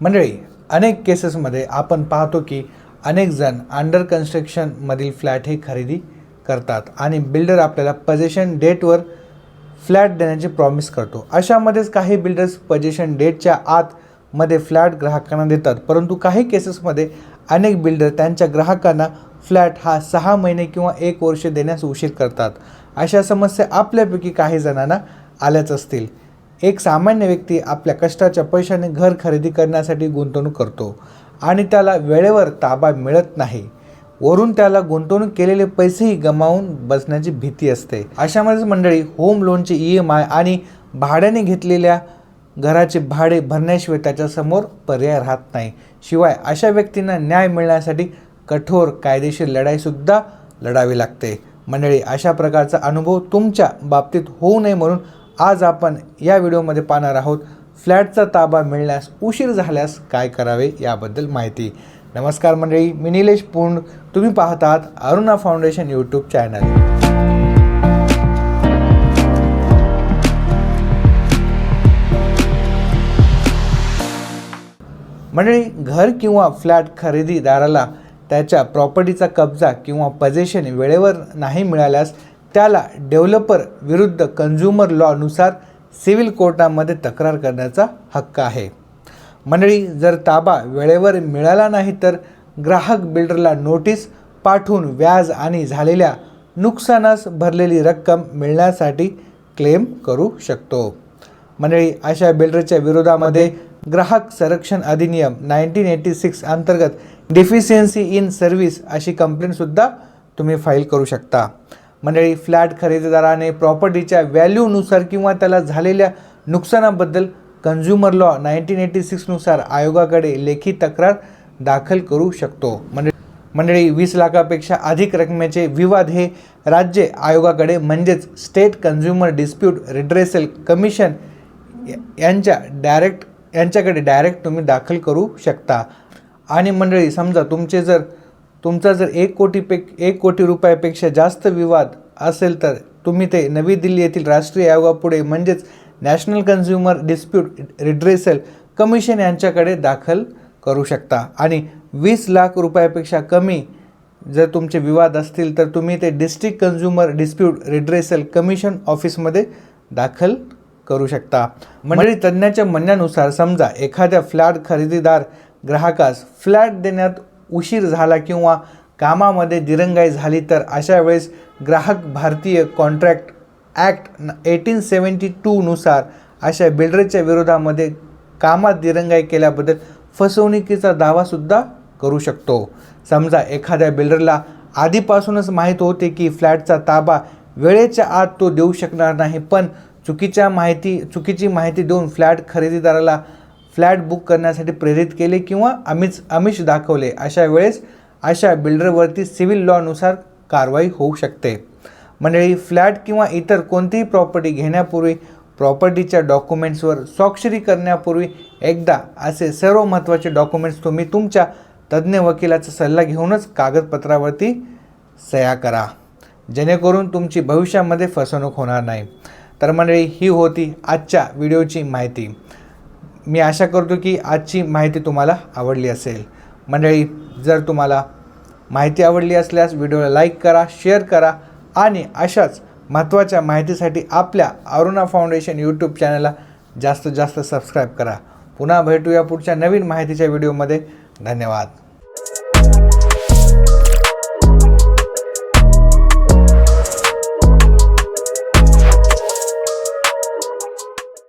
मंडळी अनेक केसेसमध्ये आपण पाहतो की अनेक जण अंडर कन्स्ट्रक्शनमधील फ्लॅट हे खरेदी करतात आणि बिल्डर आपल्याला पजेशन डेटवर फ्लॅट देण्याची प्रॉमिस करतो. अशामध्येच काही बिल्डर्स पजेशन डेटच्या आतमध्ये फ्लॅट ग्राहकांना देतात. परंतु काही केसेसमध्ये अनेक बिल्डर त्यांच्या ग्राहकांना फ्लॅट हा सहा महिने किंवा एक वर्ष देण्यास उशीर करतात. अशा समस्या आपल्यापैकी काही जणांना आल्याच असतील. एक सामान्य व्यक्ती आपल्या कष्टाच्या पैशाने घर खरेदी करण्यासाठी गुंतवणूक करतो आणि त्याला वेळेवर ताबा मिळत नाही. वरून त्याला गुंतवणूक केलेले पैसेही गमावून बसण्याची भीती असते. अशामध्येच मंडळी होम लोनचे ई एम आय आणि भाड्याने घेतलेल्या घराचे भाडे भरण्याशिवाय त्याच्यासमोर पर्याय राहत नाही. शिवाय अशा व्यक्तींना न्याय मिळण्यासाठी कठोर कायदेशीर लढाईसुद्धा लढावी लागते. मंडळी अशा प्रकारचा अनुभव तुमच्या बाबतीत होऊ नये म्हणून आज आपण या व्हिडिओमध्ये पाहणार आहोत फ्लॅटचा ताबा मिळण्यास उशीर झाल्यास काय करावे याबद्दल माहिती. नमस्कार मंडळी मी निलेश पूर्ण तुम्ही पाहतात अरुणा फाउंडेशन यूट्यूब चॅनल मंडळी घर किंवा फ्लॅट खरेदीदाराला त्याच्या प्रॉपर्टीचा कब्जा किंवा पजेशन वेळेवर नाही मिळाल्यास त्याला डेव्हलपर विरुद्ध कन्झ्युमर लॉनुसार सिव्हिल कोर्टामध्ये तक्रार करण्याचा हक्क आहे. मंडळी जर ताबा वेळेवर मिळाला नाही तर ग्राहक बिल्डरला नोटीस पाठवून व्याज आणि झालेल्या नुकसानास भरलेली रक्कम मिळण्यासाठी क्लेम करू शकतो. मंडळी अशा बिल्डरच्या विरोधामध्ये ग्राहक संरक्षण अधिनियम नाईन्टीन एटी सिक्स अंतर्गत डिफिशियन्सी इन सर्व्हिस अशी कंप्लेंटसुद्धा तुम्ही फाईल करू शकता. मंडळी फ्लॅट खरेदीदाराने प्रॉपर्टीच्या व्हॅल्यूनुसार किंवा त्याला झालेल्या नुकसानाबद्दल कन्झ्युमर लॉ नाईन्टीन एटी सिक्सनुसार आयोगाकडे लेखी तक्रार दाखल करू शकतो. मंडळी मंडळी वीस लाखापेक्षा अधिक रकमेचे विवाद हे राज्य आयोगाकडे म्हणजेच state consumer dispute redressal commission यांच्या डायरेक्ट यांच्याकडे डायरेक्ट तुम्ही दाखल करू शकता. आणि मंडळी समजा तुमचे जर तुमचा जर एक कोटीपेक एक कोटी रुपयापेक्षा जास्त विवाद असेल तर तुम्ही ते नवी दिल्ली येथील राष्ट्रीय आयोगापुढे म्हणजेच national consumer dispute redressal commission यांच्याकडे दाखल करू शकता. आणि वीस लाख रुपयापेक्षा कमी जर तुमचे विवाद असतील तर तुम्ही ते district consumer dispute redressal commission ऑफिसमध्ये दाखल करू शकता. मंडळी तज्ज्ञाच्या म्हणण्यानुसार समजा एखाद्या फ्लॅट खरेदीदार ग्राहकास फ्लॅट देण्यात उशीर झाला किंवा कामामध्ये दिरंगाई झाली तर अशा वेळेस ग्राहक भारतीय कॉन्ट्रॅक्ट ॲक्ट एटीन सेवन्टी टूनुसार अशा बिल्डरच्या विरोधामध्ये कामात दिरंगाई केल्याबद्दल फसवणुकीचा दावासुद्धा करू शकतो. समजा एखाद्या बिल्डरला आधीपासूनच माहीत होते की फ्लॅटचा ताबा वेळेच्या आत तो देऊ शकणार नाही पण चुकीच्या माहिती चुकीची माहिती देऊन फ्लॅट खरेदीदाराला फ्लॅट बुक करण्यासाठी प्रेरित केले किंवा आमिष आमिष दाखवले अशा वेळेस अशा बिल्डरवरती सिव्हिल लॉनुसार कारवाई होऊ शकते. मंडळी फ्लॅट किंवा इतर कोणतीही प्रॉपर्टी घेण्यापूर्वी प्रॉपर्टीच्या डॉक्युमेंट्सवर स्वाक्षरी करण्यापूर्वी एकदा असे सर्व महत्त्वाचे डॉक्युमेंट्स तुम्ही तुमच्या तज्ज्ञ वकिलाचा सल्ला घेऊनच कागदपत्रावरती सह्या करा. जेणेकरून तुमची भविष्यामध्ये फसवणूक होणार नाही. तर मंडळी ही होती आजच्या व्हिडिओची माहिती. मी आशा करतो की आजची माहिती तुम्हाला आवडली असेल. मंडळी जर तुम्हाला माहिती आवडली असल्यास व्हिडिओला लाईक करा शेअर करा आणि अशाच महत्त्वाच्या माहितीसाठी आपल्या अरुणा फाउंडेशन यूट्यूब चॅनलला जास्तीत जास्त सबस्क्राईब करा. पुन्हा भेटूया पुढच्या नवीन माहितीच्या व्हिडिओमध्ये. धन्यवाद.